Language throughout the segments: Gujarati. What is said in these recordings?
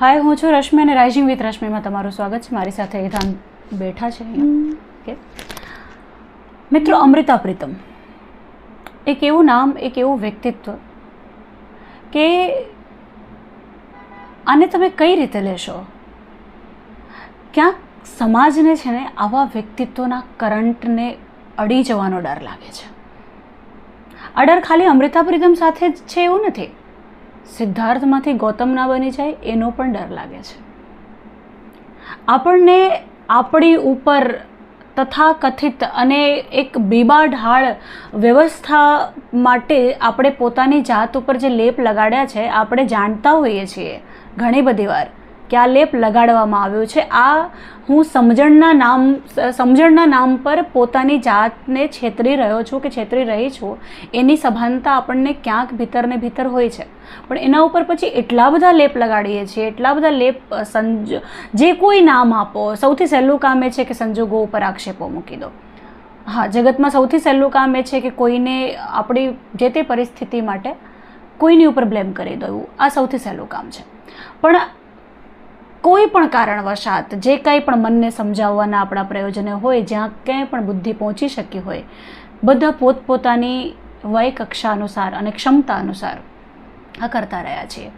હાય હું છું રશ્મિ અને રાઇઝિંગ વિથ રશ્મિમાં તમારું સ્વાગત છે. મારી સાથે એધાન બેઠા છે ઓકે મિત્રો અમૃતા પ્રીતમ. એક એવું નામ એક એવું વ્યક્તિત્વ કે આને તમે કઈ રીતે લેશો? ક્યાંક સમાજને છે ને આવા વ્યક્તિત્વના કરંટને અડી જવાનો ડર લાગે છે. આ ડર ખાલી અમૃતા પ્રીતમ સાથે જ છે એવું નથી. સિદ્ધાર્થમાંથી ગૌતમ ના બની જાય, એનો પણ ડર લાગે છે. આપણને આપણી ઉપર તથા કથિત અને એક બીબા ઢાળ વ્યવસ્થા માટે આપણે પોતાની જાત ઉપર જે લેપ લગાડ્યા છે, આપણે જાણતા હોઈએ છીએ ઘણી બધી વાર. કે લેપ લગાડવામાં આવ્યો છે. આ હું સમજણના નામ સમજણના નામ પર પોતાની જાતને છેતરી રહ્યો છું કે છેતરી રહી છું. એની સભાનતા આપણને ક્યાંક ભીતર ને ભીતર હોય છે. પણ એના ઉપર પછી એટલા બધા લેપ લગાડીએ છીએ, એટલા બધા લેપ સંજ, જે કોઈ નામ આપો, સૌથી સહેલું કામ એ છે કે સંજોગો ઉપર આક્ષેપો મૂકી દો. હા, જગતમાં સૌથી સહેલું કામ એ છે કે કોઈને આપણી જે તે પરિસ્થિતિ માટે કોઈની ઉપર બ્લેમ કરી દેવું આ સૌથી સહેલું કામ છે. પણ કોઈ પણ કારણવશાત જે કંઈ પણ મનને સમજાવવાના આપણા પ્રયોજનો હોય, જ્યાં ક્યાંય પણ બુદ્ધિ પહોંચી શકી હોય, બધા પોતપોતાની વય કક્ષા અનુસાર અને ક્ષમતા અનુસાર આ કરતા રહ્યા છીએ.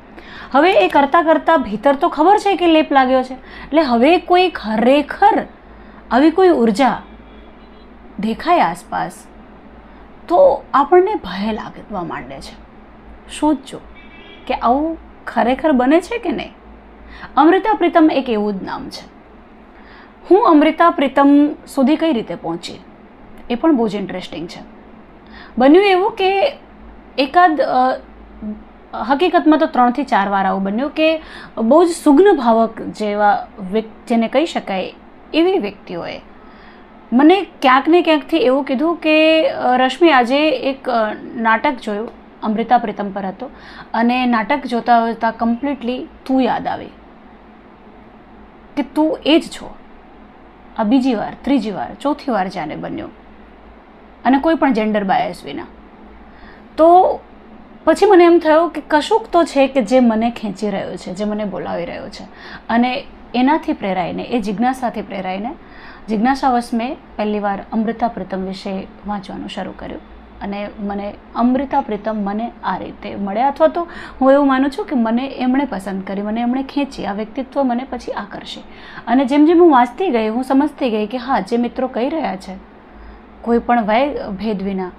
હવે એ કરતાં કરતાં ભીતર તો ખબર છે કે લેપ લાગ્યો છે? એટલે હવે કોઈ ખરેખર આવી કોઈ ઊર્જા દેખાય આસપાસ, તો આપણને ભય લાગવા માંડે છે. શોધજો કે આવું ખરેખર બને છે કે નહીં? અમૃતા પ્રીતમ એક એવું જ નામ છે. હું અમૃતા પ્રીતમ સુધી કઈ રીતે પહોંચી? એ પણ બહુ જ ઇન્ટરેસ્ટિંગ છે. બન્યું એવું કે એકાદ હકીકતમાં તો ત્રણથી ચાર વાર આવું બન્યું કે બહુ જ સુગ્ન ભાવક જેવા જેને કહી શકાય એવી વ્યક્તિઓએ મને ક્યાંક ને ક્યાંકથી એવું કીધું કે રશ્મિ આજે એક નાટક જોયું, અમૃતા પ્રીતમ પર હતો, અને નાટક જોતાં જોતાં કમ્પ્લીટલી તું યાદ આવી. કે તું એ જ છો. આ બીજી વાર, ત્રીજી વાર, ચોથી વાર જ્યારે બન્યું અને કોઈ પણ જેન્ડર બાયસ વિના. તો પછી મને એમ થયું કે કશુંક તો છે કે જે મને ખેંચી રહ્યો છે, જે મને બોલાવી રહ્યો છે. અને એનાથી પ્રેરાઈને, એ જિજ્ઞાસાથી પ્રેરાઈને જિજ્ઞાસાવશ મેં પહેલી વાર અમૃતા પ્રીતમ વિશે વાંચવાનું શરૂ કર્યું. અને મને અમૃતા પ્રીતમ મને આ રીતે મળ્યા. અથવા તો હું એવું માનું છું કે મને એમણે પસંદ કરી, મને એમણે ખેંચી, આ વ્યક્તિત્વ મને પછી આકર્ષે. અને જેમ જેમ હું વાંચતી ગઈ, હું સમજતી ગઈ કે હા, જે મિત્રો કહી રહ્યા છે, કોઈ પણ વય ભેદ વિના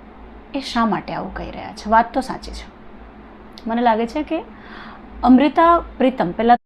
એ શા માટે આવું કહી રહ્યા છે? વાત તો સાચી છે. મને લાગે છે કે અમૃતા પ્રીતમ, પહેલાં